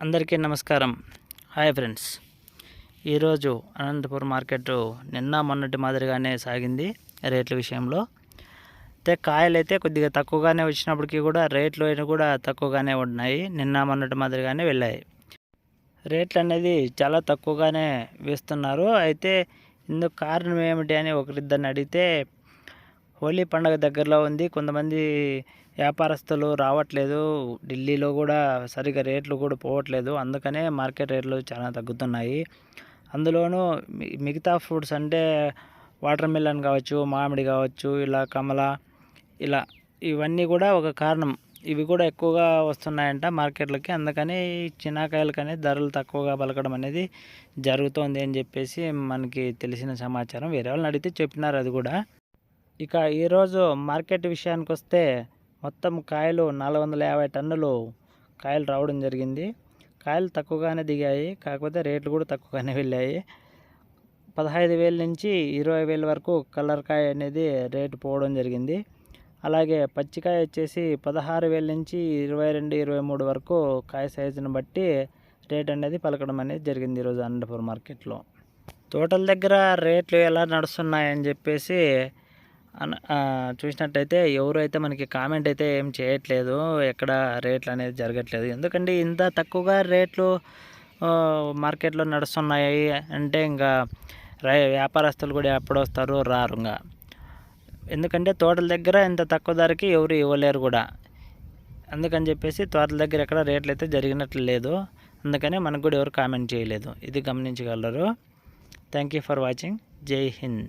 అందరికీ నమస్కారం. Hi friends. ఈరోజు అనంతపురం మార్కెట్ నిన్న మొన్నటి మాదిరిగానే సాగింది రేట్ల విషయంలో. అయితే కాయలు అయితే కొద్దిగా తక్కువగానే వచ్చినప్పటికీ కూడా రేట్లు అయినా కూడా తక్కువగానే ఉన్నాయి. నిన్న మొన్నటి మాదిరిగానే వెళ్ళాయి. రేట్లు అనేది చాలా తక్కువగానే వేస్తున్నారు. అయితే ఇందుకు కారణం ఏమిటి అని ఒకరిద్దరిని అడిగితే హోలీ పండగ దగ్గరలో ఉంది. కొంతమంది వ్యాపారస్తులు రావట్లేదు. ఢిల్లీలో కూడా సరిగా రేట్లు కూడా పోవట్లేదు. అందుకనే మార్కెట్ రేట్లు చాలా తగ్గుతున్నాయి. అందులోనూ మిగతా ఫ్రూట్స్ అంటే వాటర్ మిలన్ కావచ్చు మామిడి కావచ్చు ఇలా కమల ఇలా ఇవన్నీ కూడా ఒక కారణం. ఇవి కూడా ఎక్కువగా వస్తున్నాయంట మార్కెట్లకి. అందుకని చిన్నకాయలకనే ధరలు తక్కువగా పలకడం అనేది జరుగుతోంది అని చెప్పేసి మనకి తెలిసిన సమాచారం. వేరే వాళ్ళని అడిగితే చెప్పినారు అది కూడా. ఇక ఈరోజు మార్కెట్ విషయానికి వస్తే మొత్తం కాయలు నాలుగు వందల యాభై టన్నులు కాయలు రావడం జరిగింది. కాయలు తక్కువగానే దిగాయి. కాకపోతే రేట్లు కూడా తక్కువగానే వెళ్ళాయి. పదహైదు వేల నుంచి ఇరవై వేల వరకు కలర్ కాయ అనేది రేటు పోవడం జరిగింది. అలాగే పచ్చికాయ వచ్చేసి పదహారు వేల నుంచి ఇరవై రెండు ఇరవై మూడు వరకు కాయ సైజుని బట్టి రేట్ అనేది పలకడం అనేది జరిగింది ఈరోజు అనంతపురం మార్కెట్లో. తోటల దగ్గర రేట్లు ఎలా నడుస్తున్నాయని చెప్పేసి చూసినట్టయితే ఎవరు అయితే మనకి కామెంట్ అయితే ఏం చేయట్లేదు ఎక్కడ రేట్లు అనేది జరగట్లేదు. ఎందుకంటే ఇంత తక్కువగా రేట్లు మార్కెట్లో నడుస్తున్నాయి అంటే ఇంకా రై వ్యాపారస్తులు కూడా ఎప్పుడు వస్తారు రారు ఇంకా ఎందుకంటే తోటల దగ్గర ఇంత తక్కువ ధరకి ఎవరు ఇవ్వలేరు కూడా. అందుకని చెప్పేసి తోటల దగ్గర ఎక్కడ రేట్లు అయితే జరిగినట్లు లేదు. అందుకనే మనకు కూడా ఎవరు కామెంట్ చేయలేదు. ఇది గమనించగలరు. Thank you for watching. జై హింద్.